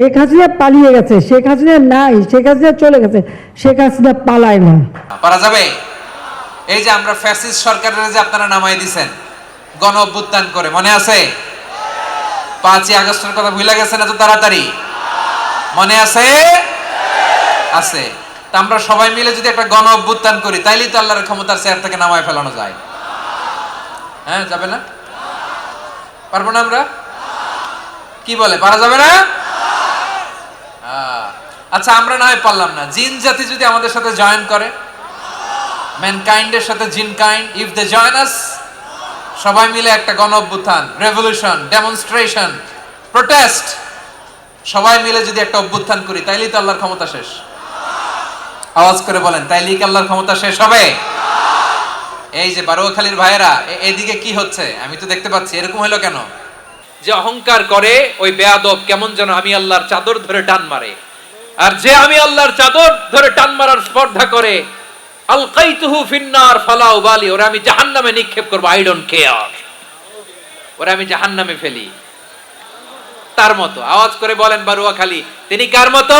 শেখ হাসিনা পালিয়ে গেছে, শেখ হাসিনা নাই, শেখ হাসিনা চলে গেছে, শেখ হাসিনা পালায় না। পারা যাবে? এই যে আমরা ফ্যাসিস্ট সরকারের যে আপনারা নামাই দিছেন, গণ অভ্যুত্থান করে, মনে আছে? পাঁচই আগস্টের কথা ভুলে গেছেন এত তাড়াতাড়ি? মনে আছে? আছে। তা আমরা সবাই মিলে যদি একটা গণ অভ্যুত্থান করি, তাইলেই তো আল্লাহর ক্ষমতার চেয়ার থেকে নামায় ফেলানো যায়। হ্যাঁ যাবে না? পারব না আমরা? কি বলে, পারা যাবে না? আচ্ছা আমরা না হয় পারলাম না। জিন জাতি যদি আমাদের সাথে জয়েন করে ম্যানকাইন্ডের সাথে জিন kind if they join us সবাই মিলে একটা গণ অভ্যুত্থান রেভলিউশন ডেমনস্ট্রেশন প্রোটেস্ট সবাই মিলে যদি একটা অভ্যুত্থান করি, তাইলেই তো আল্লাহর ক্ষমতা শেষ। আওয়াজ করে বলেন, তাইলেই কি আল্লাহর ক্ষমতা শেষ হবে? এই যে বারোয়াখালীর ভাইয়েরা এদিকে কি হচ্ছে? আমি তো দেখতে পাচ্ছি, এরকম হলো কেন? যে অহংকার করে, ওই বেয়াদব কেমন যেন আমি আল্লাহর চাদর ধরে টান মারে। আর যে আমি আল্লাহর চাদর ধরে টান মারার স্পর্ধা করে, আলকাইতুহু ফিন্নার ফালা উবালি ওরা আমি জাহান্নামে নিক্ষেপ করব আই ডোন্ট কেয়ার ওরা আমি জাহান্নামে ফেলি। তার মতো। আওয়াজ করে বলেন বারুয়া খালি, তিনি কার মতো?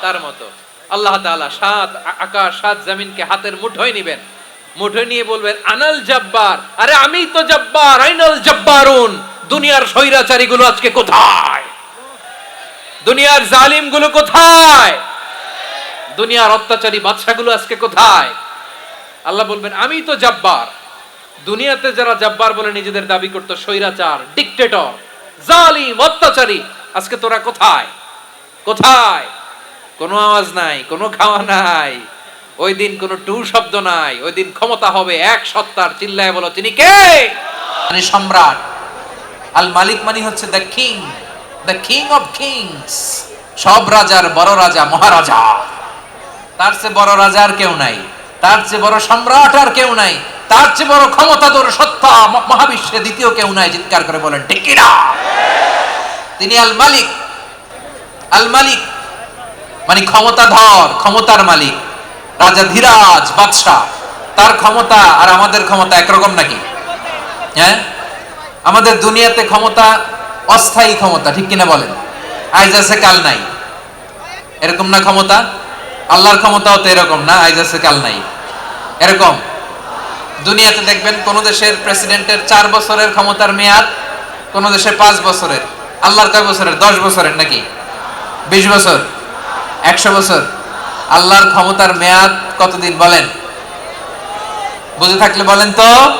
তার মতো। আল্লাহ তাআলা সাত আকাশ, সাত জমিনকে হাতের মুঠোয় নিবেন। মুঠোয় নিয়ে বলবেন, আনাল জব্বার। আরে আমি তো জব্বার, আইনাল জব্বারুন। দুনিয়ার স্বৈরাচারী গুলো আজকে কোথায়? দুনিয়ার জালিমগুলো কোথায়? দুনিয়ার অত্যাচারী বাদশাগুলো আজকে কোথায়? আল্লাহ বলবেন, আমি তো জব্বার। দুনিয়াতে যারা জব্বার বলে নিজেদের দাবি করতো, স্বৈরাচার, ডিকটেটর, জালিম, অত্যাচারী, আজকে তোরা কোথায়? কোথায়? কোনো আওয়াজ নাই, কোনো খাওয়া নাই। ওই দিন কোনো টু শব্দ নাই, ওই দিন ক্ষমতা হবে এক সত্তার, চিল্লায় বলো তিনি কে? মানে সম্রাট। আল মালিক মানে হচ্ছে the king. The king of kings সব রাজার বড় রাজা মহারাজা। তার চেয়ে বড় রাজা আর কেউ নাই। তার চেয়ে বড় সম্রাট আর কেউ নাই। তার চেয়ে বড় ক্ষমতাধর সত্তা মহাবিশ্বে দ্বিতীয় কেউ নাই, চিৎকার করে বলেন টিকিরা তিনি আল মালিক আল মালিক মানে ক্ষমতাধর, ক্ষমতার মালিক। রাজা ধীরাজ, বাদশাহ। তার ক্ষমতা আর আমাদের ক্ষমতা একরকম নাকি? হ্যাঁ? আমাদের দুনিয়াতে ক্ষমতা অস্থায়ী ক্ষমতা, ঠিক কিনা বলেন? আজ আছে কাল নাই। এরকম না ক্ষমতা? আল্লাহর ক্ষমতাও তো এরকম না আজ আছে কাল নাই। এরকম? দুনিয়াতে দেখবেন কোন দেশের প্রেসিডেন্টের চার বছরের ক্ষমতার মেয়াদ, কোন দেশে পাঁচ বছরের। আল্লাহর কয় বছরের? দশ বছরের নাকি? বিশ বছর? একশো বছর? আল্লাহর ক্ষমতার মেয়াদ কতদিন বলেন? বুঝে থাকলে বলেন তো?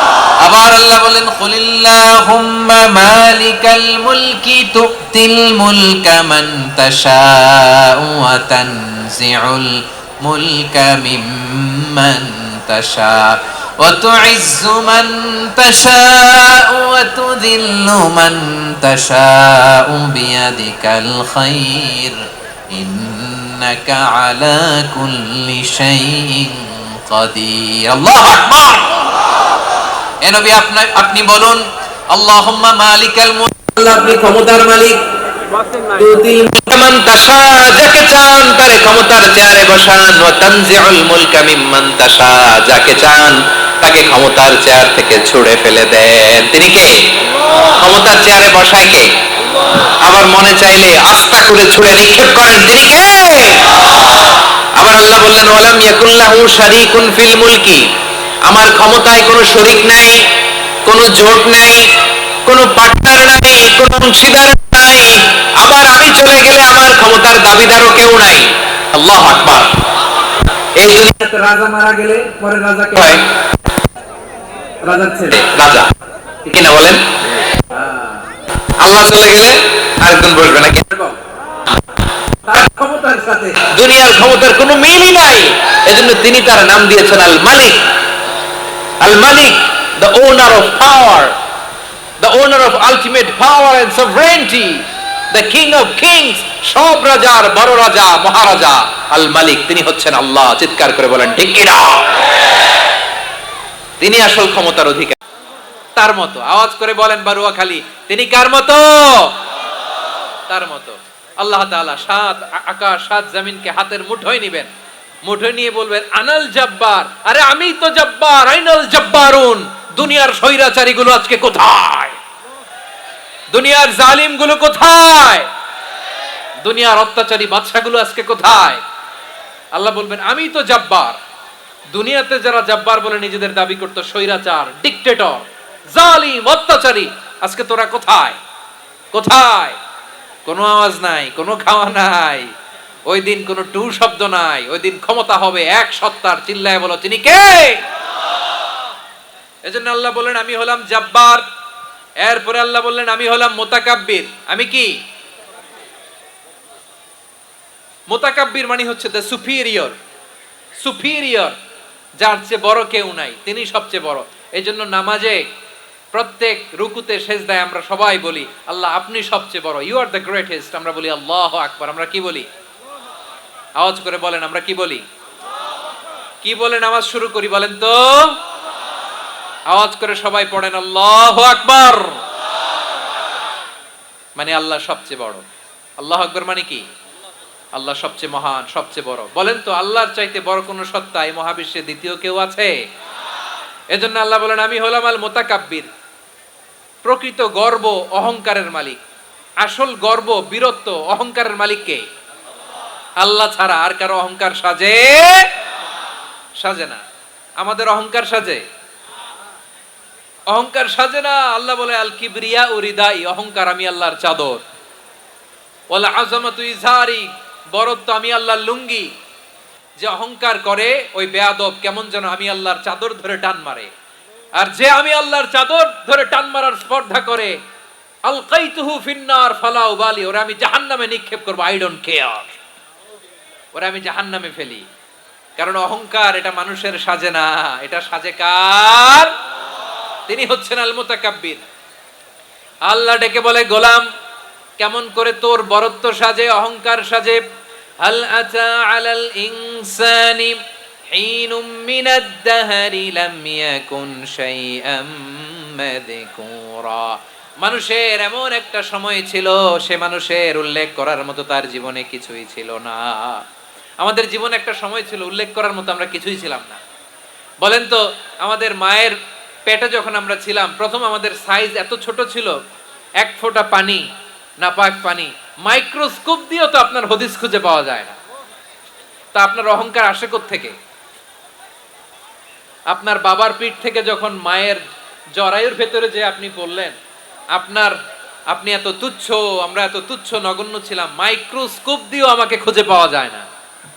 আবার আল্লাহ বলেন কুলিল্লাহুম্মা মালিকাল মুলকি তুতিল মুলকা মান তাশাউ ওয়া তানজিউল মুলকা মিম্মান তাশা وتعز من تشاء وتذل من تشاء بيدك الخير إنك على كل شيء قدير الله أكبر এ নবী আপনি বলুন, আল্লাহুম্মা মালিকাল মুলক। আল্লাহ আপনি ক্ষমতার মালিক। আবার মনে চাইলে আস্থা করে ছুড়ে নিক্ষেপ করেন। তিনি কে? আবার আল্লাহ বললেন, ওয়ালাম ইয়াকুল্লাহু শারীকুন ফিল মুলকি। আমার ক্ষমতায় কোনো শরীক নাই কোনো জোট নাই কোনো পার্টনার নাই কোনো অংশীদার নাই। আবার আমি চলে গেলে আমার ক্ষমতার দাবিদারও কেউ নাই। আল্লাহ আকবার। এই দুনিয়াতে রাজা মারা গেলে পরে রাজা কে? হয়। রাজার ছেলে। রাজা। ঠিক না বলেন? আল্লাহ চলে গেলে আরেকজন বসবে সাথে। দুনিয়ার ক্ষমতার কোনো মিলই নাই। এজন্য তিনি তার নাম দিয়েছেন আল মালিক। আল মালিক the owner of power the owner of ultimate power and sovereignty the king of kings সব রাজার বড় রাজা, মহারাজা আল মালিক তিনি হচ্ছেন আল্লাহ। চিৎকার করে বলেন, ঠিক তিনি আসল ক্ষমতার অধিকার। তার মতো। আওয়াজ করে বলেন বারুয়া খালি তিনি কার মতো? তার মতো। আল্লাহ তাআলা সাত আকাশ, সাত জমিনকে হাতের মুঠোয় নিবেন। মুঠোয় নিয়ে বলবেন, আনাল জব্বার। আরে আমি তো জব্বার, আইনাল জব্বারুন। দুনিয়ার স্বৈরাচারী গুলো আজকে কোথায়? দুনিয়ার জালিমগুলো কোথায়? দুনিয়ার অত্যাচারী বাদশাগুলো আজকে কোথায়? আল্লাহ বলবেন, আমি তো জব্বার। দুনিয়াতে যারা জব্বার বলে নিজেদের দাবি করতো, স্বৈরাচার, ডিকটেটর, জালিম, অত্যাচারী, আজকে তোরা কোথায়? কোথায়? কোনো আওয়াজ নাই, কোনো খাওয়া নাই। ওই দিন কোনো টু শব্দ নাই। ওই দিন ক্ষমতা হবে এক সত্তার। চিল্লায় বলো, তিনি কে? এজন্য আল্লাহ বললেন, আমি হলাম জাব্বার। এরপরে আল্লাহ বললেন, আমি হলাম মোতাকাব্বির। আমি কি? মোতাকাব্বির মানে হচ্ছে দ্য সুপিরিয়র সুপিরিয়র যার চেয়ে বড় কেউ নাই। তিনি সবচেয়ে বড়। এই জন্য নামাজে প্রত্যেক রুকুতে সেজদায় আমরা সবাই বলি, আল্লাহ, আপনি সবচেয়ে বড়। ইউ আর দ্য গ্রেটেস্ট আমরা বলি, আল্লাহ আকবর। আমরা কি বলি? আওয়াজ করে বলেন, আমরা কি বলি? কি বলে নামাজ শুরু করি বলেন তো? আওয়াজ করে সবাই পড়েন, আল্লাহ আকবার! মানে আল্লাহ সবচেয়ে বড়। আল্লাহ আকবার মানে কি? আল্লাহ সবচেয়ে মহান, সবচেয়ে বড়। বলেন তো, আল্লাহর চাইতে বড় কোন সত্তা এই মহাবিশ্বে দ্বিতীয় কেউ আছে? এজন্য আল্লাহ বলেন, আমি হলাম আল মোতাকাব্বির প্রকৃত গর্ব, অহংকারের মালিক। আসল গর্ব, বীরত্ব, অহংকারের মালিক কে? আল্লাহ ছাড়া আর কারও অহংকার সাজে? সাজে না। আমাদের অহংকার সাজে? অহংকার সাজে না। আল্লাহ বলে আল কিবরিয়া ও হৃদাই অহংকার আমি আল্লাহর চাদর। ওয়ালা আজমাতু ইজহারি বরত্ব আমি আল্লাহর লুঙ্গি। যে অহংকার করে, ওই বেয়াদব কেমন যেন আমি আল্লাহর চাদর ধরে টান মারে। আর যে আমি আল্লাহর চাদর ধরে টান মারার স্পর্ধা করে আল আলকাইতুহু ফিন্নার ফালা উবালি ওরা আমি জাহান্নামে নিক্ষেপ করব, আই ডোন্ট কেয়ার। ওরা আমি জাহান্নামে ফেলি কারণ অহংকার এটা মানুষের সাজে না এটা সাজে কার তিনি হচ্ছেন আল মুতাকাব্বির আল্লাহ ডেকে বলে গোলাম কেমন করে তোর বরত্ব সাজে অহংকার সাজে হাল আতা আলাল ইনসানি حين من الدهر لم يكن شيئا مذكورا মানুষের এমন একটা সময় ছিল সে মানুষের উল্লেখ করার মতো তার জীবনে কিছুই ছিল না আমাদের জীবনে একটা সময় ছিল, উল্লেখ করার মতো আমরা কিছুই ছিলাম না। বলেন তো, আমাদের মায়ের পেটে যখন আমরা ছিলাম, প্রথম আমাদের সাইজ এত ছোট ছিল, এক ফোঁটা পানি, নাপাক পানি মাইক্রোস্কোপ দিয়েও তো আপনার হদিস খুঁজে পাওয়া যায় না। তা আপনার অহংকার আসে থেকে আপনার বাবার পিঠ থেকে যখন মায়ের জরায়ুর ভেতরে যে আপনি বললেন আপনার, আপনি এত তুচ্ছ, আমরা এত তুচ্ছ, নগণ্য ছিলাম মাইক্রোস্কোপ দিয়েও আমাকে খুঁজে পাওয়া যায় না।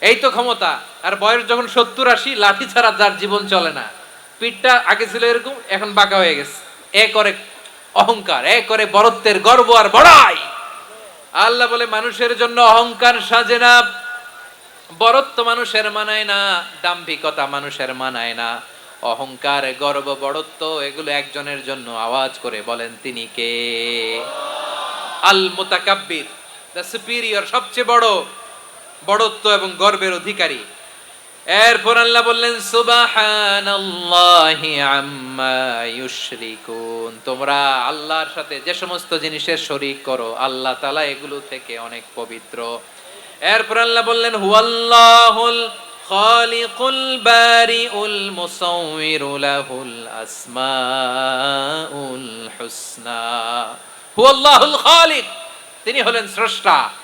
এই তো ক্ষমতা। আর বয়স যখন সত্তর আশি, লাঠি ছাড়া যার জীবন চলে না। পিঠটা আগে ছিল এরকম, এখন বাঁকা হয়ে গেছে। এ করে অহংকার এ করে বরত্বের গর্ব আর বড়াই। আল্লাহ বলে, মানুষের জন্য অহংকার সাজে না। বরত্ব মানুষের মানায় না, দাম্ভিকতা মানুষের মানায় না। অহংকার, গর্ব বড়ত্ব এগুলো একজনের জন্য আওয়াজ করে বলেন তিনি কে? আল মুতাকাব্বির দ্য সুপিরিয়র, সবচেয়ে বড়। বড়ত্ব এবং গর্বের অধিকারী। এরপর আল্লাহ বললেন, সুবহানাল্লাহি আম্মা ইউশরিকুন। তোমরা আল্লাহর সাথে যে সমস্ত জিনিসের শরীক করো, আল্লাহ তাআলা এগুলো থেকে অনেক পবিত্র। এরপর আল্লাহ বললেন, হুয়াল্লাহুল খালিকুল বারিউল মুসাউবিরু লাহুল আসমাউল হুসনা। হুয়াল্লাহুল খালিক, তিনি হলেন স্রষ্টা।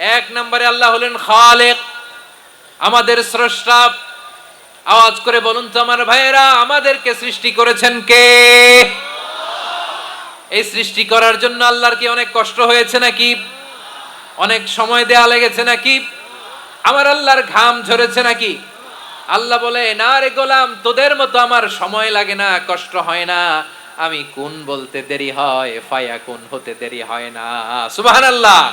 এক নম্বরে আল্লাহ হলেন খালেক। আমাদের স্রষ্টা। আওয়াজ করে বলুন তো আমার ভাইয়েরা, আমাদেরকে সৃষ্টি করেছেন কে? এই সৃষ্টি করার জন্য আল্লাহর কি অনেক কষ্ট হয়েছে নাকি? অনেক সময় দেয়া লেগেছে নাকি? আমার আল্লাহর ঘাম ঝরেছে নাকি? আল্লাহ বলে, না রে গোলাম, তোদের মতো আমার সময় লাগে না, কষ্ট হয় না। আমি কোন বলতে দেরি হয়, ফায়া কোন হতে দেরি হয় না। সুবহানাল্লাহ।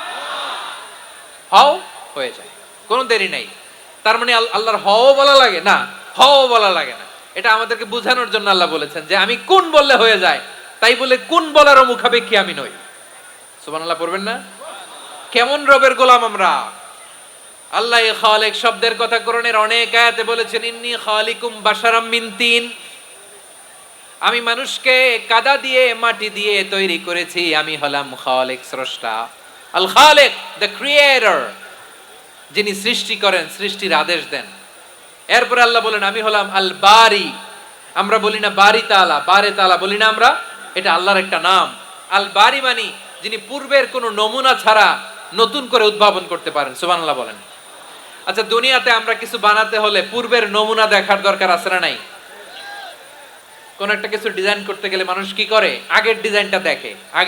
হও হয়ে যায়। কোনো দেরি নাই। তার মানে আল্লাহর হও বলা লাগে? না, হও বলা লাগে না। এটা আমাদেরকে বোঝানোর জন্য আল্লাহ বলেছেন যে আমি কোন বললে হয়ে যায়। তাই বলে কোন বলারও মুখাপেক্ষী আমি নই। সুবহানাল্লাহ পড়বেন না? কেমন রবের গোলাম আমরা? আল্লাহ খালিক শব্দের কথা করণের অনেক আয়াতে বলেছেন, ইন্নি খালিকুম বাসারাম মিন তিন। আমি মানুষকে কাদা দিয়ে, মাটি দিয়ে তৈরি করেছি। আমি হলাম খালেক স্রষ্টা। আল খালেক দ্য ক্রিয়েটর যিনি সৃষ্টি করেন, সৃষ্টির আদেশ দেন। এরপরে আল্লাহ বলেন, আমি হলাম আল বারি আমরা বলি না বারি তালা বারে তালা বলি না আমরা, এটা আল্লাহর একটা নাম। আল বারি মানি যিনি পূর্বের কোনো নমুনা ছাড়া নতুন করে উদ্ভাবন করতে পারেন, সুবহানাল্লাহ বলেন। আচ্ছা দুনিয়াতে আমরা কিছু বানাতে হলে পূর্বের নমুনা দেখার দরকার আছে না নাই? কোন একটা কিছু ডিজাইন করতে গেলে মানুষ কি করে? আগের ডিজাইনটা দেখে, আগে